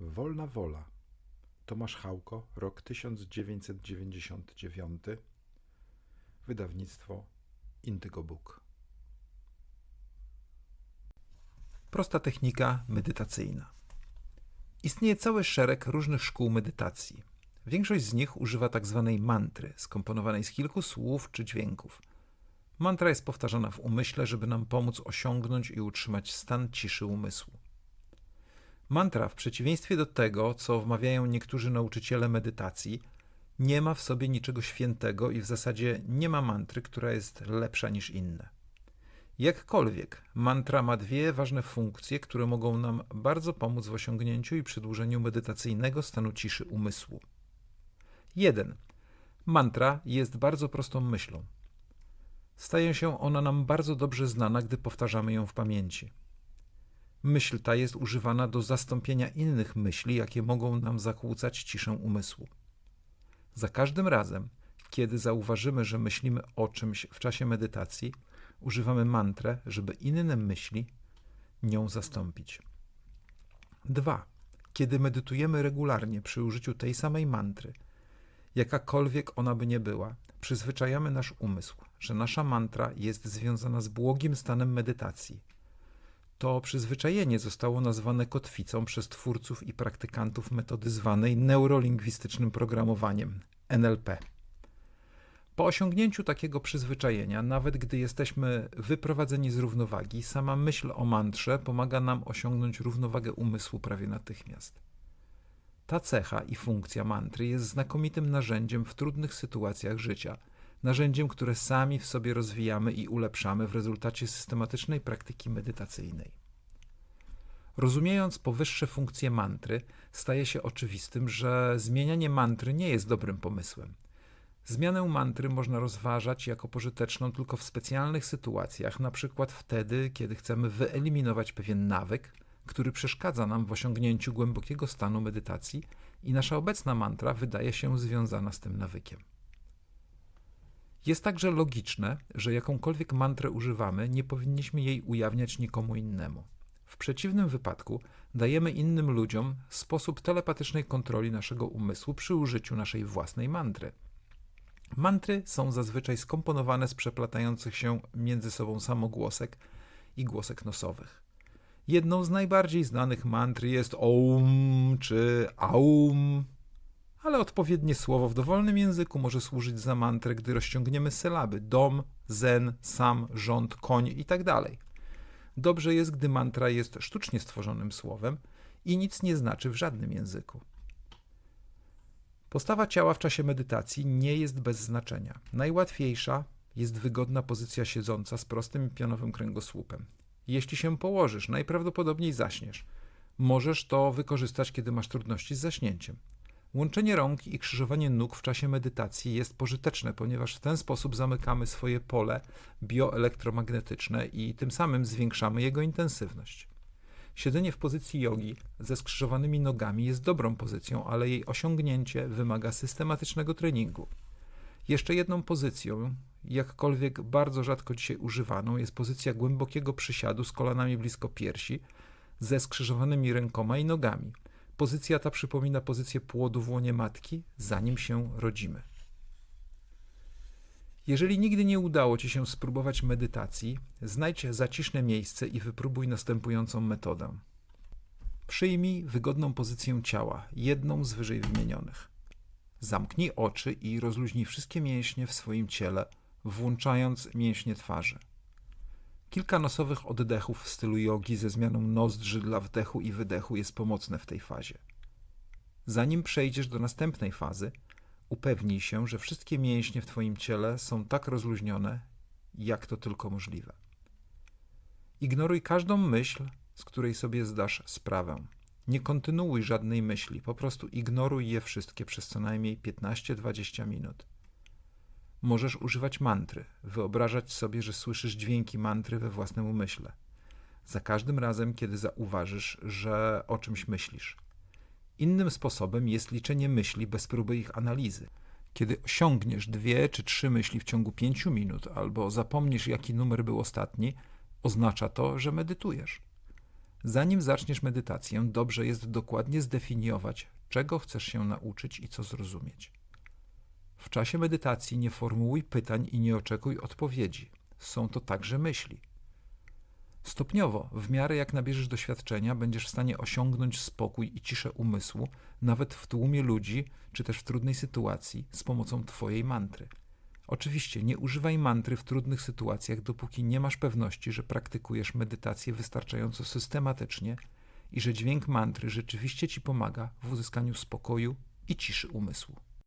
Wolna wola. Tomasz Chałko, rok 1999. Wydawnictwo Indygo Book. Prosta technika medytacyjna. Istnieje cały szereg różnych szkół medytacji. Większość z nich używa tak zwanej mantry, skomponowanej z kilku słów czy dźwięków. Mantra jest powtarzana w umyśle, żeby nam pomóc osiągnąć i utrzymać stan ciszy umysłu. Mantra, w przeciwieństwie do tego, co wmawiają niektórzy nauczyciele medytacji, nie ma w sobie niczego świętego i w zasadzie nie ma mantry, która jest lepsza niż inne. Jakkolwiek, mantra ma dwie ważne funkcje, które mogą nam bardzo pomóc w osiągnięciu i przedłużeniu medytacyjnego stanu ciszy umysłu. 1. Mantra jest bardzo prostą myślą. Staje się ona nam bardzo dobrze znana, gdy powtarzamy ją w pamięci. Myśl ta jest używana do zastąpienia innych myśli, jakie mogą nam zakłócać ciszę umysłu. Za każdym razem, kiedy zauważymy, że myślimy o czymś w czasie medytacji, używamy mantrę, żeby inne myśli nią zastąpić. 2. Kiedy medytujemy regularnie przy użyciu tej samej mantry, jakakolwiek ona by nie była, przyzwyczajamy nasz umysł, że nasza mantra jest związana z błogim stanem medytacji. To przyzwyczajenie zostało nazwane kotwicą przez twórców i praktykantów metody zwanej neurolingwistycznym programowaniem NLP. Po osiągnięciu takiego przyzwyczajenia, nawet gdy jesteśmy wyprowadzeni z równowagi, sama myśl o mantrze pomaga nam osiągnąć równowagę umysłu prawie natychmiast. Ta cecha i funkcja mantry jest znakomitym narzędziem w trudnych sytuacjach życia, narzędziem, które sami w sobie rozwijamy i ulepszamy w rezultacie systematycznej praktyki medytacyjnej. Rozumiejąc powyższe funkcje mantry, staje się oczywistym, że zmienianie mantry nie jest dobrym pomysłem. Zmianę mantry można rozważać jako pożyteczną tylko w specjalnych sytuacjach, na przykład wtedy, kiedy chcemy wyeliminować pewien nawyk, który przeszkadza nam w osiągnięciu głębokiego stanu medytacji i nasza obecna mantra wydaje się związana z tym nawykiem. Jest także logiczne, że jakąkolwiek mantrę używamy, nie powinniśmy jej ujawniać nikomu innemu. W przeciwnym wypadku dajemy innym ludziom sposób telepatycznej kontroli naszego umysłu przy użyciu naszej własnej mantry. Mantry są zazwyczaj skomponowane z przeplatających się między sobą samogłosek i głosek nosowych. Jedną z najbardziej znanych mantr jest Om czy Aum, ale odpowiednie słowo w dowolnym języku może służyć za mantrę, gdy rozciągniemy sylaby dom, zen, sam, rząd, koń itd. Dobrze jest, gdy mantra jest sztucznie stworzonym słowem i nic nie znaczy w żadnym języku. Postawa ciała w czasie medytacji nie jest bez znaczenia. Najłatwiejsza jest wygodna pozycja siedząca z prostym i pionowym kręgosłupem. Jeśli się położysz, najprawdopodobniej zaśniesz. Możesz to wykorzystać, kiedy masz trudności z zaśnięciem. Łączenie rąk i krzyżowanie nóg w czasie medytacji jest pożyteczne, ponieważ w ten sposób zamykamy swoje pole bioelektromagnetyczne i tym samym zwiększamy jego intensywność. Siedzenie w pozycji jogi ze skrzyżowanymi nogami jest dobrą pozycją, ale jej osiągnięcie wymaga systematycznego treningu. Jeszcze jedną pozycją, jakkolwiek bardzo rzadko dzisiaj używaną, jest pozycja głębokiego przysiadu z kolanami blisko piersi, ze skrzyżowanymi rękoma i nogami. Pozycja ta przypomina pozycję płodu w łonie matki, zanim się rodzimy. Jeżeli nigdy nie udało Ci się spróbować medytacji, znajdź zaciszne miejsce i wypróbuj następującą metodę. Przyjmij wygodną pozycję ciała, jedną z wyżej wymienionych. Zamknij oczy i rozluźnij wszystkie mięśnie w swoim ciele, włączając mięśnie twarzy. Kilka nosowych oddechów w stylu jogi ze zmianą nozdrzy dla wdechu i wydechu jest pomocne w tej fazie. Zanim przejdziesz do następnej fazy, upewnij się, że wszystkie mięśnie w Twoim ciele są tak rozluźnione, jak to tylko możliwe. Ignoruj każdą myśl, z której sobie zdasz sprawę. Nie kontynuuj żadnej myśli, po prostu ignoruj je wszystkie przez co najmniej 15-20 minut. Możesz używać mantry, wyobrażać sobie, że słyszysz dźwięki mantry we własnym umyśle. Za każdym razem, kiedy zauważysz, że o czymś myślisz. Innym sposobem jest liczenie myśli bez próby ich analizy. Kiedy osiągniesz dwie czy trzy myśli w ciągu pięciu minut, albo zapomnisz, jaki numer był ostatni, oznacza to, że medytujesz. Zanim zaczniesz medytację, dobrze jest dokładnie zdefiniować, czego chcesz się nauczyć i co zrozumieć. W czasie medytacji nie formułuj pytań i nie oczekuj odpowiedzi. Są to także myśli. Stopniowo, w miarę jak nabierzesz doświadczenia, będziesz w stanie osiągnąć spokój i ciszę umysłu, nawet w tłumie ludzi, czy też w trudnej sytuacji, z pomocą Twojej mantry. Oczywiście nie używaj mantry w trudnych sytuacjach, dopóki nie masz pewności, że praktykujesz medytację wystarczająco systematycznie i że dźwięk mantry rzeczywiście Ci pomaga w uzyskaniu spokoju i ciszy umysłu.